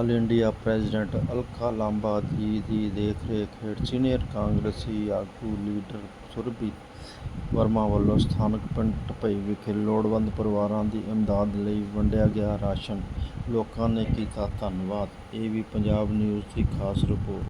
All India president Alka Lamba ji ਦੀ ਦੇਖਰੇਖ ਹੇਠ senior ਕਾਂਗਰਸੀ ਆਗੂ ਲੀਡਰ ਸੁਰਬੀਤ ਵਰਮਾ ਵੱਲੋਂ ਸਥਾਨਕ ਪਿੰਡ ਢਪਈ ਵਿਖੇ ਲੋੜਵੰਦ ਪਰਿਵਾਰਾਂ ਦੀ ਇਮਦਾਦ ਲਈ ਵੰਡਿਆ ਗਿਆ ਰਾਸ਼ਨ। ਲੋਕਾਂ ਨੇ ਕੀਤਾ ਧੰਨਵਾਦ। ਇਹ ਵੀ ਪੰਜਾਬ ਨਿਊਜ਼ ਦੀ ਖਾਸ report.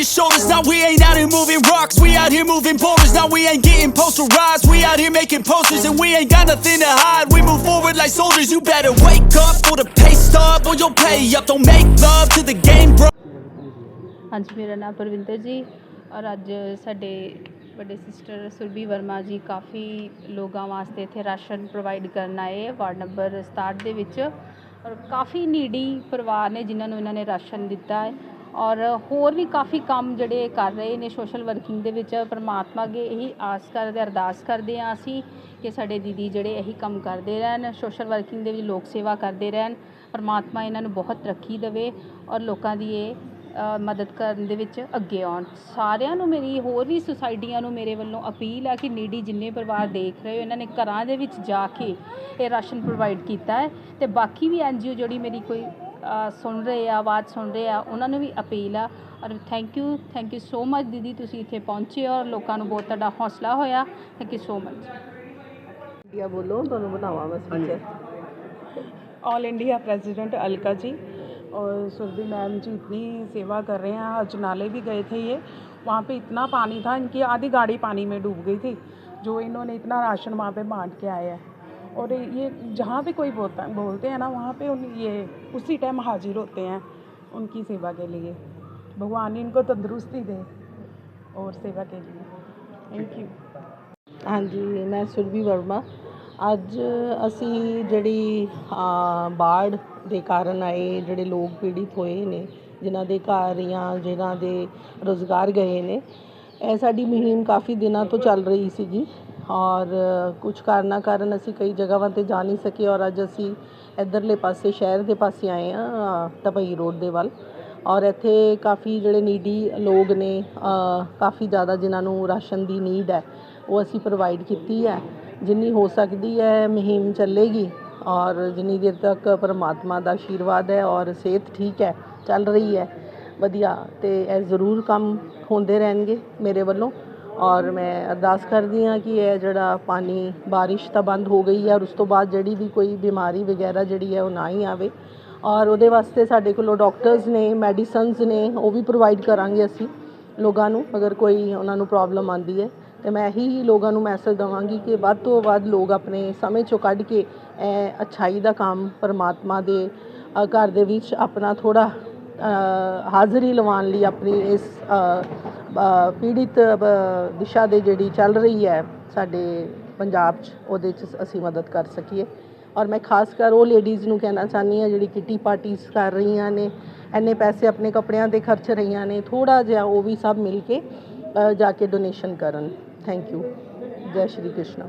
your head on your shoulders. Now we ain't out here moving rocks. We out here moving boulders. Now we ain't getting posterized. We out here making posters and we ain't got nothing to hide. We move forward like soldiers. You better wake up for the pay stub or you'll pay up. Don't make love to the game, bro. ਹਾਂਜੀ ਮੇਰਾ ਨਾਮ ਪਰਵਿੰਦਰ ਜੀ ਔਰ ਅੱਜ ਸਾਡੇ ਵੱਡੇ sister Surbhi Verma ਜੀ ਕਾਫੀ ਲੋਕਾਂ ਵਾਸਤੇ ਇੱਥੇ ਰਾਸ਼ਨ ਪ੍ਰੋਵਾਈਡ ਕਰਨ ਆਏ ਹੈ ਵਾਰਡ ਨੰਬਰ 67 ਦੇ ਵਿੱਚ ਔਰ ਕਾਫੀ ਨੀਡੀ ਪਰਿਵਾਰ ਨੇ ਜਿਨ੍ਹਾਂ ਨੂੰ ਇਹਨਾਂ ਨੇ ਰਾਸ਼ਨ ਦਿੱਤਾ ਹੈ ਔਰ ਹੋਰ ਵੀ ਕਾਫੀ ਕੰਮ ਜਿਹੜੇ ਕਰ ਰਹੇ ਨੇ ਸੋਸ਼ਲ ਵਰਕਿੰਗ ਦੇ ਵਿੱਚ, ਪਰਮਾਤਮਾ ਅੱਗੇ ਇਹੀ ਆਸ ਕਰਦੇ, ਅਰਦਾਸ ਕਰਦੇ ਹਾਂ ਅਸੀਂ ਕਿ ਸਾਡੇ ਦੀਦੀ ਜਿਹੜੇ ਇਹੀ ਕੰਮ ਕਰਦੇ ਰਹਿਣ ਸੋਸ਼ਲ ਵਰਕਿੰਗ ਦੇ ਵਿੱਚ ਲੋਕ ਸੇਵਾ ਕਰਦੇ ਰਹਿਣ, ਪਰਮਾਤਮਾ ਇਹਨਾਂ ਨੂੰ ਬਹੁਤ ਤਰੱਕੀ ਦੇਵੇ ਔਰ ਲੋਕਾਂ ਦੀ ਇਹ ਮਦਦ ਕਰਨ ਦੇ ਵਿੱਚ ਅੱਗੇ ਆਉਣ। ਸਾਰਿਆਂ ਨੂੰ ਮੇਰੀ, ਹੋਰ ਵੀ ਸੁਸਾਇਟੀਆਂ ਨੂੰ ਮੇਰੇ ਵੱਲੋਂ ਅਪੀਲ ਹੈ ਕਿ ਨੀਡੀ ਜਿੰਨੇ ਪਰਿਵਾਰ ਦੇਖ ਰਹੇ ਹੋ, ਇਹਨਾਂ ਨੇ ਘਰਾਂ ਦੇ ਵਿੱਚ ਜਾ ਕੇ ਇਹ ਰਾਸ਼ਨ ਪ੍ਰੋਵਾਈਡ ਕੀਤਾ ਹੈ ਤੇ ਬਾਕੀ ਵੀ ਐਨਜੀਓ ਜਿਹੜੀ ਮੇਰੀ ਕੋਈ ਸੁਣ ਰਹੇ ਆ ਆਵਾਜ਼ ਸੁਣ ਰਹੇ ਆ ਉਹਨਾਂ ਨੂੰ ਵੀ ਅਪੀਲ ਆ ਔਰ thank you thank you so much ਦੀਦੀ ਤੁਸੀਂ ਇੱਥੇ ਪਹੁੰਚੇ ਔਰ ਲੋਕਾਂ ਨੂੰ ਬਹੁਤ ਤੁਹਾਡਾ ਹੌਸਲਾ ਹੋਇਆ thank you so much India ਬੋਲੋ ਤੁਹਾਨੂੰ ਬਣਾਵਾਂ ਮੈਂ speaker all India president Alka ji और सुरभि मैम जी इतनी सेवा कर रहे हैं आज नाले भी गए थे ये वहाँ पे इतना पानी था इनकी आधी गाड़ी पानी में डूब गई थी जो इन्होंने इतना राशन वहाँ पे बांट के आए हैं और ये जहाँ भी कोई बोलता बोलते हैं ना वहाँ पे उन ये उसी टाइम हाजिर होते हैं उनकी सेवा के लिए भगवान इनको तंदुरुस्ती दे और सेवा के लिए थैंक यू ਹਾਂਜੀ ਮੈਂ ਸੁਰਭੀ ਵਰਮਾ ਅੱਜ ਅਸੀਂ ਜਿਹੜੀ ਅ, ਬਾੜ ਦੇ ਕਾਰਨ ਆਏ ਜਿਹੜੇ ਲੋਕ ਪੀੜਿਤ ਹੋਏ ਨੇ ਜਿਨ੍ਹਾਂ ਦੇ ਘਰ ਜਾਂ ਜਿਨ੍ਹਾਂ ਦੇ ਰੋਜ਼ਗਾਰ ਗਏ ਨੇ ਇਹ ਸਾਡੀ ਮੁਹਿੰਮ ਕਾਫੀ ਦਿਨਾਂ ਤੋਂ ਚੱਲ ਰਹੀ ਸੀਗੀ ਔਰ ਕੁਛ ਕਾਰਨਾਂ ਕਾਰਨ ਅਸੀਂ ਕਈ ਜਗ੍ਹਾਵਾਂ ਤੇ ਜਾ ਨਹੀਂ ਸਕੇ ਔਰ ਅੱਜ ਅਸੀਂ ਇੱਧਰਲੇ ਪਾਸੇ, ਸ਼ਹਿਰ ਦੇ ਪਾਸੇ ਆਏ ਹਾਂ ਟਪਈ ਰੋਡ ਦੇ ਵੱਲ। ਔਰ ਇੱਥੇ ਕਾਫੀ ਜਿਹੜੇ ਨੀਡੀ ਲੋਕ ਨੇ ਕਾਫੀ ਜ਼ਿਆਦਾ ਜਿਨ੍ਹਾਂ ਨੂੰ ਰਾਸ਼ਨ ਦੀ ਨੀਡ ਹੈ, ਉਹ ਅਸੀਂ ਪ੍ਰੋਵਾਈਡ ਕੀਤੀ ਹੈ। ਜਿੰਨੀ ਹੋ ਸਕਦੀ ਹੈ, ਮੁਹਿੰਮ ਚੱਲੇਗੀ ਔਰ ਜਿੰਨੀ ਦੇਰ ਤੱਕ ਪਰਮਾਤਮਾ ਦਾ ਆਸ਼ੀਰਵਾਦ ਹੈ ਔਰ ਸਿਹਤ ਠੀਕ ਹੈ, ਚੱਲ ਰਹੀ ਹੈ, ਵਧੀਆ। ਅਤੇ ਇਹ ਜ਼ਰੂਰ ਕੰਮ ਹੁੰਦੇ ਰਹਿਣਗੇ ਮੇਰੇ ਵੱਲੋਂ। ਔਰ ਮੈਂ ਅਰਦਾਸ ਕਰਦੀ ਹਾਂ ਕਿ ਇਹ ਜਿਹੜਾ ਪਾਣੀ, ਬਾਰਿਸ਼ ਤਾਂ ਬੰਦ ਹੋ ਗਈ ਹੈ ਔਰ ਉਸ ਤੋਂ ਬਾਅਦ ਜਿਹੜੀ ਵੀ ਕੋਈ ਬਿਮਾਰੀ ਵਗੈਰਾ ਜਿਹੜੀ ਹੈ ਉਹ ਨਾ ਹੀ ਆਵੇ। ਔਰ ਉਹਦੇ ਵਾਸਤੇ ਸਾਡੇ ਕੋਲੋਂ ਡਾਕਟਰਸ ਨੇ, ਮੈਡੀਸਨਸ ਨੇ, ਉਹ ਵੀ ਪ੍ਰੋਵਾਈਡ ਕਰਾਂਗੇ ਅਸੀਂ ਲੋਕਾਂ ਨੂੰ, ਅਗਰ ਕੋਈ ਉਹਨਾਂ ਨੂੰ ਪ੍ਰੋਬਲਮ ਆਉਂਦੀ ਹੈ। ਤੇ ਮੈਂ ਇਹੀ ਲੋਕਾਂ ਨੂੰ ਮੈਸੇਜ ਦਵਾਂਗੀ ਕਿ ਵੱਧ ਤੋਂ ਵੱਧ ਲੋਕ ਆਪਣੇ ਸਮੇਂ ਚੋਂ ਕੱਢ ਕੇ ਇਹ ਅੱਛਾਈ ਦਾ ਕੰਮ ਪਰਮਾਤਮਾ ਦੇ ਘਰ ਦੇ ਵਿੱਚ ਆਪਣਾ ਥੋੜਾ ਹਾਜ਼ਰੀ ਲਵਾਉਣ ਲਈ ਆਪਣੀ ਇਸ ਪੀੜਿਤ ਦਿਸ਼ਾ ਦੇ ਜਿਹੜੀ ਚੱਲ ਰਹੀ ਹੈ ਸਾਡੇ ਪੰਜਾਬ 'ਚ, ਉਹਦੇ 'ਚ ਅਸੀਂ ਮਦਦ ਕਰ ਸਕੀਏ। ਔਰ ਮੈਂ ਖਾਸ ਕਰ ਉਹ ਲੇਡੀਜ਼ ਨੂੰ ਕਹਿਣਾ ਚਾਹੁੰਦੀ ਹਾਂ ਜਿਹੜੀ ਕਿੱਟੀ ਪਾਰਟੀਜ਼ ਕਰ ਰਹੀਆਂ ਨੇ ਐਨੇ ਪੈਸੇ ਆਪਣੇ ਕੱਪੜਿਆਂ ਤੇ ਖਰਚ ਰਹੀਆਂ ਨੇ ਥੋੜਾ ਜਿਹਾ ਉਹ ਵੀ ਸਭ ਮਿਲ ਕੇ ਜਾ ਕੇ ਡੋਨੇਸ਼ਨ ਕਰਨ। ਥੈਂਕ ਯੂ ਜੈ ਸ਼੍ਰੀ ਕ੍ਰਿਸ਼ਨ।